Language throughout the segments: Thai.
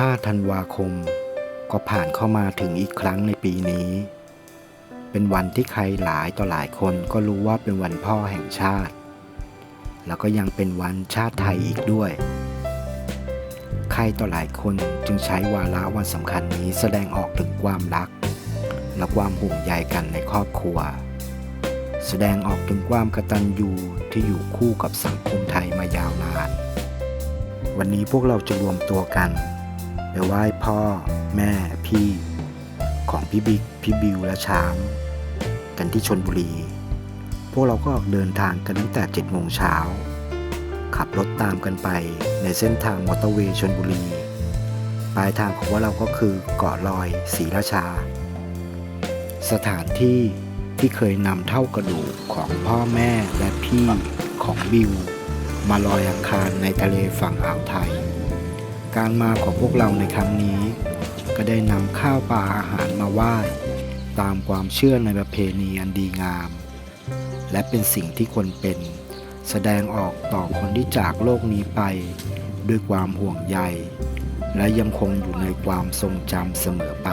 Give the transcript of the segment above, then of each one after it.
5 ธันวาคม ก็ผ่านเข้ามาถึงอีกครั้งในปีนี้ เป็นวันที่ใครหลายต่อหลายคนก็รู้ว่าเป็นวันพ่อแห่งชาติ แล้วก็ยังเป็นวันชาติไทยอีกด้วย ใครต่อหลายคนจึงใช้วาระวันสำคัญนี้แสดงออกถึงความรัก และความห่วงใยกันในครอบครัว แสดงออกถึงความกตัญญูที่อยู่คู่กับสังคมไทยมายาวนาน วันนี้พวกเราจะรวมตัวกัน ไปไหว้พ่อ แม่พี่ ของพี่บิ๊กพี่บิวและช้าง กันที่ชนบุรี พวกเราก็ออกเดินทางกันตั้งแต่7โมงเช้า ขับรถตามกันไปในเส้นทางมอเตอร์เวย์ชนบุรี ปลายทางของว่าเราก็คือเกาะลอยศรีราชา สถานที่ที่เคยนำเท่ากระดูกของพ่อแม่และพี่ของบิวมาลอยอังคารในทะเลฝั่งอ่าวไทย การมาของพวกเราในครั้งนี้ ก็ได้นำข้าวปลาอาหารมาไหว้ตามความเชื่อในประเพณีอันดีงาม และเป็นสิ่งที่คนเป็น แสดงออกต่อคนที่จากโลกนี้ไป ด้วยความห่วงใย และยังคงอยู่ในความทรงจำเสมอไป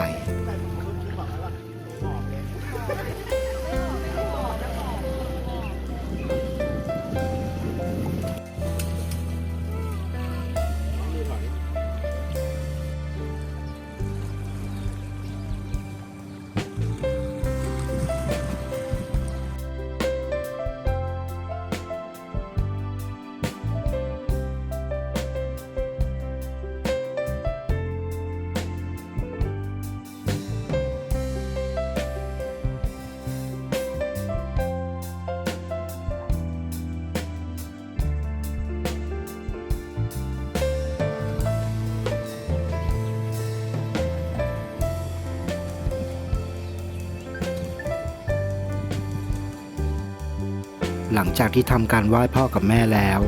หลังจากที่ทำการไหว้พ่อกับแม่แล้ว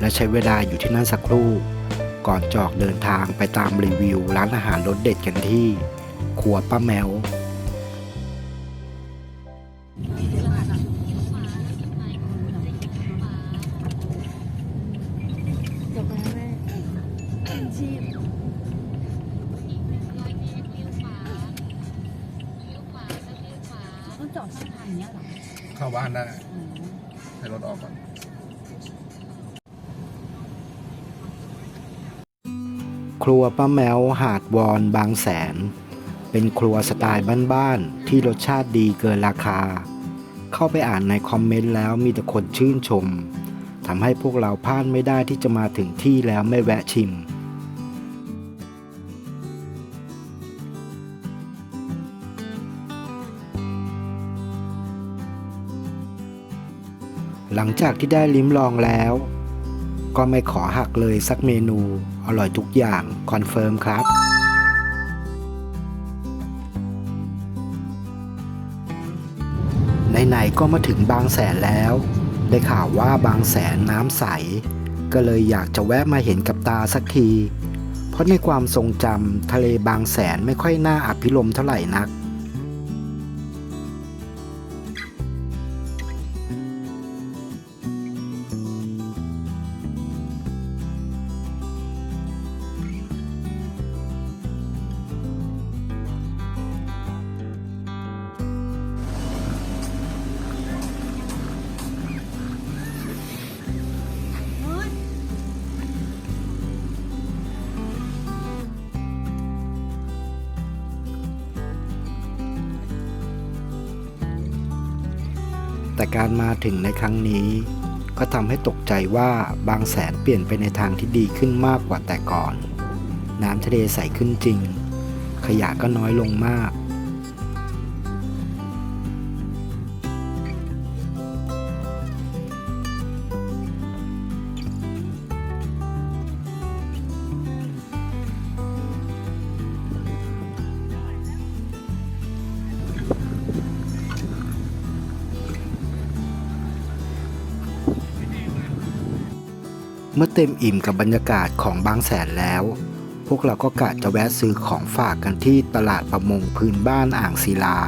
และใช้เวลาอยู่ที่นั่นสักครู่ ก่อนจออกเดินทางไปตามรีวิวร้านอาหารรสเด็ดกันที่ครัวป้าแมวจบแล้วแม่เป็นชีพต้องจอดข้างทางอย่างเงี้ยเหรอเข้าบ้านได้ ให้รถออกก่อนครัวป้าแมวหาดวอนบางแสน เป็นครัวสไตล์บ้านๆที่รสชาติดีเกินราคา เข้าไปอ่านในคอมเมนต์แล้วมีแต่คนชื่นชมทำให้พวกเราพลาดไม่ได้ที่จะมาถึงที่แล้วไม่แวะชิม หลังจากที่ได้ลิ้มลองแล้ว ก็ไม่ขอหักเลยสักเมนู อร่อยทุกอย่าง คอนเฟิร์มครับ ไหนๆก็มาถึงบางแสนแล้ว ได้ข่าวว่าบางแสนน้ำใส ก็เลยอยากจะแวะมาเห็นกับตาสักที เพราะในความทรงจำทะเลบางแสนไม่ค่อยน่าอภิรมเท่าไหร่นัก แต่การมาถึงในครั้งนี้ ก็ทำให้ตกใจว่าบางแสนเปลี่ยนไปในทางที่ดีขึ้นมากกว่าแต่ก่อน น้ำทะเลใสขึ้นจริง ขยะก็น้อยลงมาก เมื่อเต็มอิ่มกับบรรยากาศของบางแสนแล้ว พวกเราก็กะจะแวะซื้อของฝากกันที่ตลาดประมงพื้นบ้านอ่างศิลา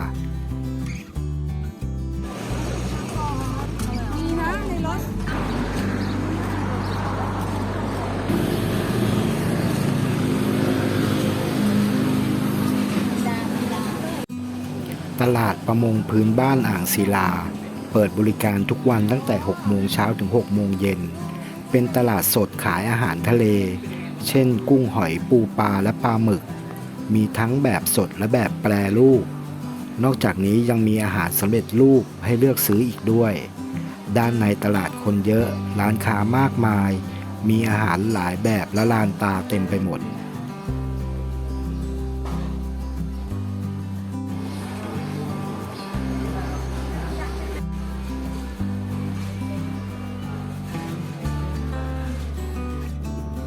ตลาดประมงพื้นบ้านอ่างศิลา เปิดบริการทุกวันตั้งแต่ 6 โมงเช้าถึง 6 โมงเย็น เป็นตลาดสดขายอาหารทะเล เช่น กุ้งหอยปูปลาและปลาหมึก มีทั้งแบบสดและแบบแปรรูป นอกจากนี้ยังมีอาหารสำเร็จรูปให้เลือกซื้ออีกด้วย ด้านในตลาดคนเยอะ ร้านค้ามากมาย มีอาหารหลายแบบและลานตาเต็มไปหมด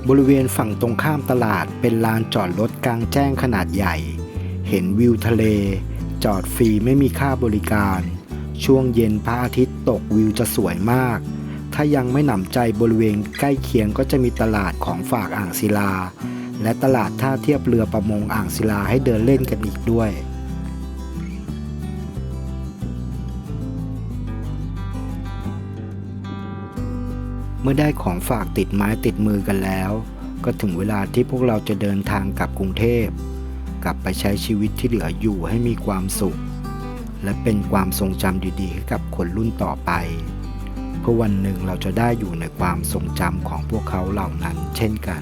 บริเวณฝั่งตรงข้ามตลาดเป็นลานจอดรถกลางแจ้งขนาดใหญ่ เห็นวิวทะเล จอดฟรีไม่มีค่าบริการ ช่วงเย็นพระอาทิตย์ตกวิวจะสวยมาก ถ้ายังไม่หนำใจบริเวณใกล้เคียงก็จะมีตลาดของฝากอ่างศิลา และตลาดท่าเทียบเรือประมงอ่างศิลาให้เดินเล่นกันอีกด้วย เมื่อได้ของฝากติดไม้ติดมือกันแล้ว ก็ถึงเวลาที่พวกเราจะเดินทางกลับกรุงเทพ กลับไปใช้ชีวิตที่เหลืออยู่ให้มีความสุข และเป็นความทรงจำดีๆให้กับคนรุ่นต่อไป เพื่อวันหนึ่งเราจะได้อยู่ในความทรงจำของพวกเขาเหล่านั้นเช่นกัน